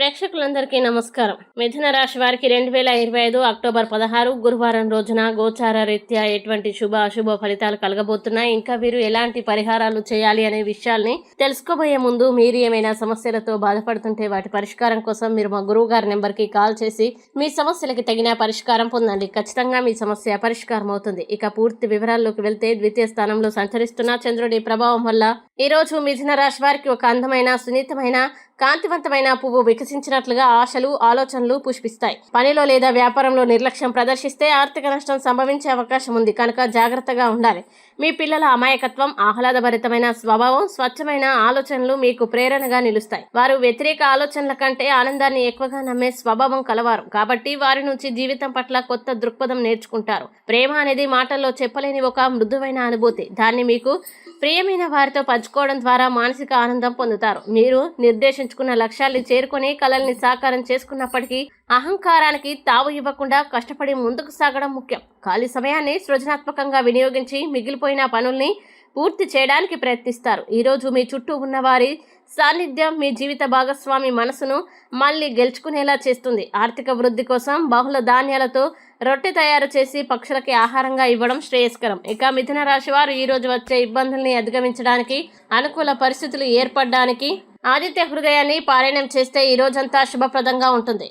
ప్రేక్షకులందరికీ నమస్కారం. మిథున రాశి వారికి రెండు వేల ఇరవై ఐదు అక్టోబర్ పదహారు గురువారం రోజున గోచార రీత్యా ఎటువంటి శుభ అశుభ ఫలితాలు కలగబోతున్నాయి? ఇంకా వీరు ఎలాంటి పరిహారాలు చేయాలి అనే విషయాల్ని తెలుసుకోబోయే ముందు మీరు ఏమైనా సమస్యలతో బాధపడుతుంటే వాటి పరిష్కారం కోసం మీరు మా గురువు గారి నెంబర్కి కాల్ చేసి మీ సమస్యలకి తగిన పరిష్కారం పొందండి. ఖచ్చితంగా మీ సమస్య పరిష్కారం అవుతుంది. ఇక పూర్తి వివరాల్లోకి వెళ్తే ద్వితీయ స్థానంలో సంచరిస్తున్న చంద్రుడి ప్రభావం వల్ల ఈ రోజు మిథున రాశి వారికి ఒక అందమైన సున్నితమైన కాంతివంతమైన పువ్వు వికసించినట్లుగా ఆశలు ఆలోచనలు పుష్పిస్తాయి. పనిలో లేదా వ్యాపారంలో నిర్లక్ష్యం ప్రదర్శిస్తే ఆర్థిక నష్టం సంభవించే అవకాశం ఉంది. కనుక జాగ్రత్తగా ఉండాలి. మీ పిల్లల అమాయకత్వం ఆహ్లాదభరితమైన స్వభావం స్వచ్ఛమైన ఆలోచనలు మీకు ప్రేరణగా నిలుస్తాయి. వారు వ్యతిరేక ఆలోచనల కంటే ఆనందాన్ని ఎక్కువగా నమ్మే స్వభావం కలవారు. కాబట్టి వారి నుంచి జీవితం పట్ల కొత్త దృక్పథం నేర్చుకుంటారు. ప్రేమ అనేది మాటల్లో చెప్పలేని ఒక మృదువైన అనుభూతి. దాన్ని మీకు ప్రియమైన వారితో పంచుకోవడం ద్వారా మానసిక ఆనందం పొందుతారు. మీరు నిర్దేశించుకున్న లక్ష్యాల్ని చేరుకొని కలల్ని సాకారం చేసుకున్నప్పటికీ అహంకారానికి తావు ఇవ్వకుండా కష్టపడి ముందుకు సాగడం ముఖ్యం. ఖాళీ సమయాన్ని సృజనాత్మకంగా వినియోగించి మిగిలిపోయిన పనుల్ని పూర్తి చేయడానికి ప్రయత్నిస్తారు. ఈరోజు మీ చుట్టూ ఉన్నవారి సాన్నిధ్యం మీ జీవిత భాగస్వామి మనసును మళ్ళీ గెలుచుకునేలా చేస్తుంది. ఆర్థిక వృద్ధి కోసం బహుళ ధాన్యాలతో రొట్టె తయారు చేసి పక్షులకి ఆహారంగా ఇవ్వడం శ్రేయస్కరం. ఇక మిథున రాశి వారు ఈరోజు వచ్చే ఇబ్బందుల్ని అధిగమించడానికి అనుకూల పరిస్థితులు ఏర్పడడానికి ఆదిత్య హృదయాన్ని పారాయణం చేస్తే ఈ రోజంతా శుభప్రదంగా ఉంటుంది.